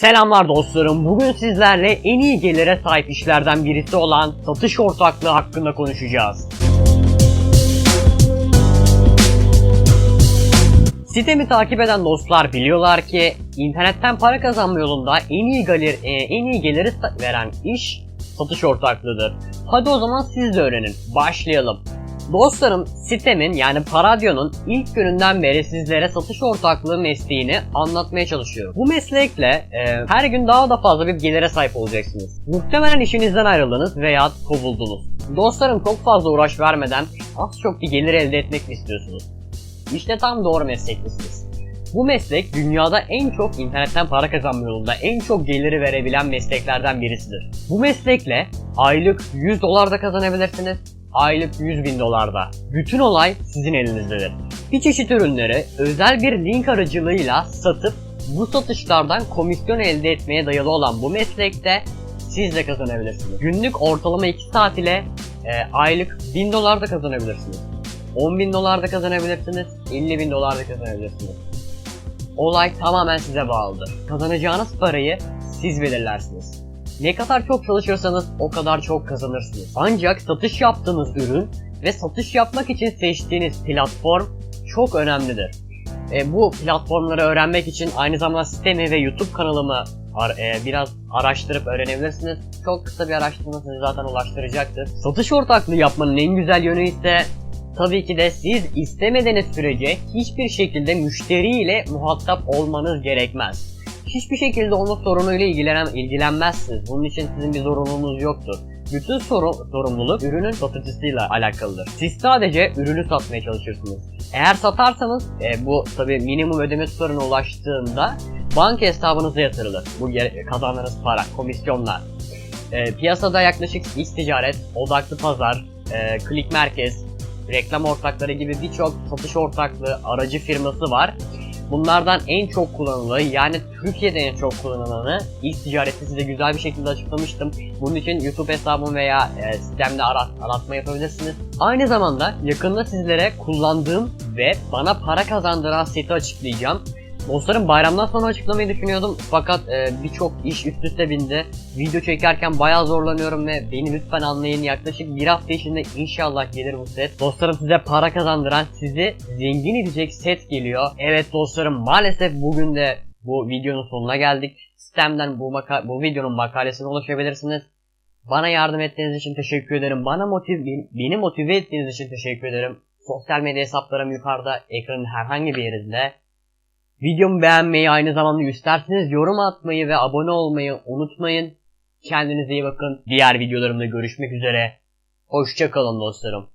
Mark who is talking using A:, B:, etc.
A: Selamlar dostlarım. Bugün sizlerle en iyi gelire sahip işlerden birisi olan satış ortaklığı hakkında konuşacağız. Sitemi takip eden dostlar biliyorlar ki internetten para kazanma yolunda en iyi gelir e, en iyi geliri veren iş satış ortaklığıdır. Hadi o zaman siz de öğrenin. Başlayalım. Dostlarım sitemin yani Paradio'nun ilk gününden beri sizlere satış ortaklığı mesleğini anlatmaya çalışıyorum. Bu meslekle e, her gün daha da fazla bir gelire sahip olacaksınız. Muhtemelen işinizden ayrıldınız veya kovuldunuz. Dostlarım çok fazla uğraş vermeden az çok bir gelir elde etmek istiyorsunuz? İşte tam doğru mesleklisiniz. Bu meslek dünyada en çok internetten para kazanma yolunda en çok geliri verebilen mesleklerden birisidir. Bu meslekle aylık 100 dolar da kazanabilirsiniz, aylık 100 bin dolar da. Bütün olay sizin elinizdedir. Bir çeşit ürünleri özel bir link aracılığıyla satıp bu satışlardan komisyon elde etmeye dayalı olan bu meslekte siz de kazanabilirsiniz. Günlük ortalama 2 saat ile e, aylık 1000 dolar da kazanabilirsiniz. 10 bin dolar da kazanabilirsiniz, 50 bin dolar da kazanabilirsiniz. Olay tamamen size bağlıdır. Kazanacağınız parayı siz belirlersiniz. Ne kadar çok çalışırsanız o kadar çok kazanırsınız. Ancak satış yaptığınız ürün ve satış yapmak için seçtiğiniz platform çok önemlidir. E, bu platformları öğrenmek için aynı zamanda sitemi ve YouTube kanalımı ar- e, biraz araştırıp öğrenebilirsiniz. Çok kısa bir araştırma sizi zaten ulaştıracaktır. Satış ortaklığı yapmanın en güzel yönü ise Tabii ki de siz istemediğiniz sürece hiçbir şekilde müşteriyle muhatap olmanız gerekmez. Hiçbir şekilde onun sorunuyla ilgilenen, ilgilenmezsiniz. Bunun için sizin bir zorunluluğunuz yoktur. Bütün sorun, sorumluluk ürünün satıcısıyla alakalıdır. Siz sadece ürünü satmaya çalışırsınız. Eğer satarsanız e, bu tabi minimum ödeme tutarına ulaştığında banka hesabınıza yatırılır. Bu kazandığınız para, komisyonlar. E, piyasada yaklaşık iç ticaret, odaklı pazar, e, klik merkez, reklam ortakları gibi birçok satış ortaklığı aracı firması var. Bunlardan en çok kullanılanı yani Türkiye'de en çok kullanılanı ilk ticareti size güzel bir şekilde açıklamıştım. Bunun için YouTube hesabım veya e, sitemde arat, aratma yapabilirsiniz. Aynı zamanda yakında sizlere kullandığım ve bana para kazandıran seti açıklayacağım. Dostlarım bayramdan sonra açıklamayı düşünüyordum fakat e, birçok iş üst üste bindi. Video çekerken bayağı zorlanıyorum ve beni lütfen anlayın. Yaklaşık bir hafta içinde inşallah gelir bu set. Dostlarım size para kazandıran, sizi zengin edecek set geliyor. Evet dostlarım maalesef bugün de bu videonun sonuna geldik. Sistemden bu, bu videonun makalesine ulaşabilirsiniz. Bana yardım ettiğiniz için teşekkür ederim. Bana motiv beni motive ettiğiniz için teşekkür ederim. Sosyal medya hesaplarım yukarıda ekranın herhangi bir yerinde. Videomu beğenmeyi aynı zamanda isterseniz yorum atmayı ve abone olmayı unutmayın. Kendinize iyi bakın. Diğer videolarımda görüşmek üzere. Hoşçakalın dostlarım.